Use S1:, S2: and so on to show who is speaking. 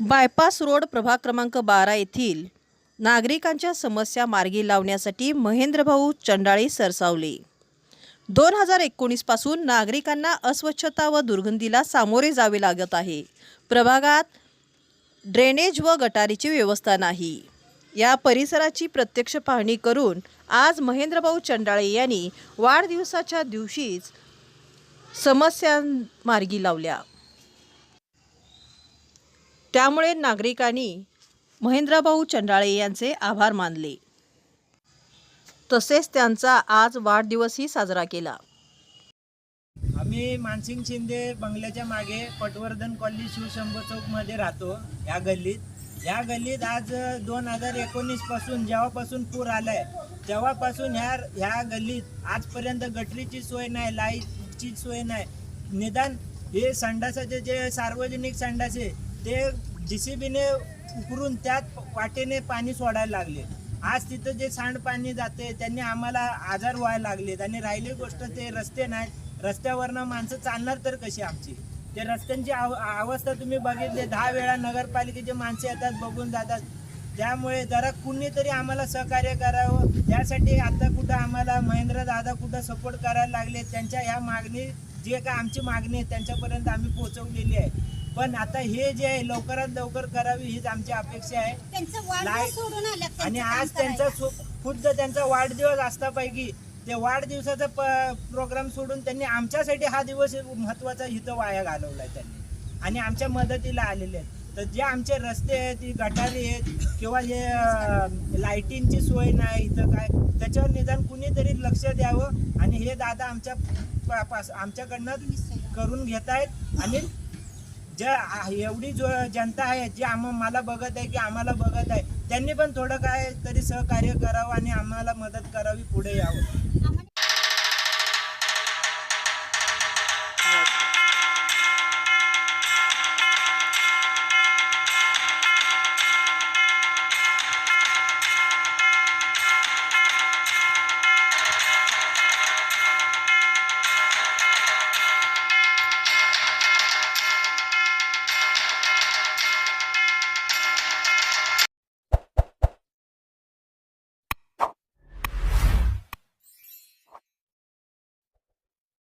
S1: Bypass road प्रभाग क्रमांक बारा येथील नागरिकांच्या समस्या मार्गी लावण्यासाठी महेंद्रभाऊ चंडाळे सरसावले. दोन हजार एकोणीसपासून नागरिकांना अस्वच्छता व दुर्गंधीला सामोरे जावे लागत आहे. प्रभागात ड्रेनेज व गटारीची व्यवस्था नाही. या परिसराची प्रत्यक्ष पाहणी करून आज महेंद्रभाऊ चंडाळे यांनी वाढदिवसाच्या दिवशीच समस्या मार्गी लावल्या. त्यामुळे नागरिकांनी महेंद्रभाऊ चंडाळे यांचे आभार मानले. तसेच त्यांचा आज वाढदिवसही साजरा केला.
S2: आम्ही मानसिंग शिंदे बंगल्याच्या मागे पटवर्धन कॉलनी शिवशंभू चौकमध्ये राहतो या गल्लीत. या गल्लीत आज दोन हजार एकोणीसपासून जेव्हापासून पूर आलाय तेव्हापासून ह्या ह्या गल्लीत आजपर्यंत गटरीची सोय नाही लाईटची सोय नाही. निदान हे संडासाचे जे सार्वजनिक संडास आहे ते जी सी बीने उकरून त्यात वाटेने पाणी सोडायला लागले. आज तिथं जे सांडपाणी जाते त्यांनी आम्हाला आजार व्हायला लागलेत आणि राहिली गोष्ट ते रस्ते नाही रस्त्यावरनं माणसं चालणार तर कशी आमची? ते रस्त्यांची आव अवस्था तुम्ही बघितली. दहा वेळा नगरपालिकेचे माणसं येतात बघून जातात. त्यामुळे जरा कुणीतरी आम्हाला सहकार्य करावं. यासाठी आता कुठं आम्हाला महेंद्र दादा कुठं सपोर्ट करायला लागले त्यांच्या ह्या मागणी जे काय आमची मागणी आहे त्यांच्यापर्यंत आम्ही पोहोचवलेली आहे. पण आता हे जे आहे लवकरात लवकर करावी हीच आमची अपेक्षा आहे. आणि आज त्यांचा. सु- खुद्द त्यांचा वाढदिवस असतापैकी ते वाढदिवसाचा प्रोग्राम सोडून त्यांनी आमच्यासाठी हा दिवस महत्त्वाचा इथं वाया घालवलाय त्यांनी. आणि आमच्या मदतीला आलेले आहेत. तर जे आमचे रस्ते आहेत ही गटारी आहेत किंवा जे अं, लाईटिंगची सोय नाही इथं काय त्याच्यावर निदान कुणीतरी लक्ष द्यावं. आणि हे दादा आमच्या पा- पास- आमच्याकडनं करून घेत आहेत आणि ज्या एवढी जो जनता आहे जी आम मला बघत आहे की आम्हाला बघत आहे त्यांनी पण थोडं काय तरी सहकार्य करावं आणि आम्हाला मदत करावी पुढे यावं.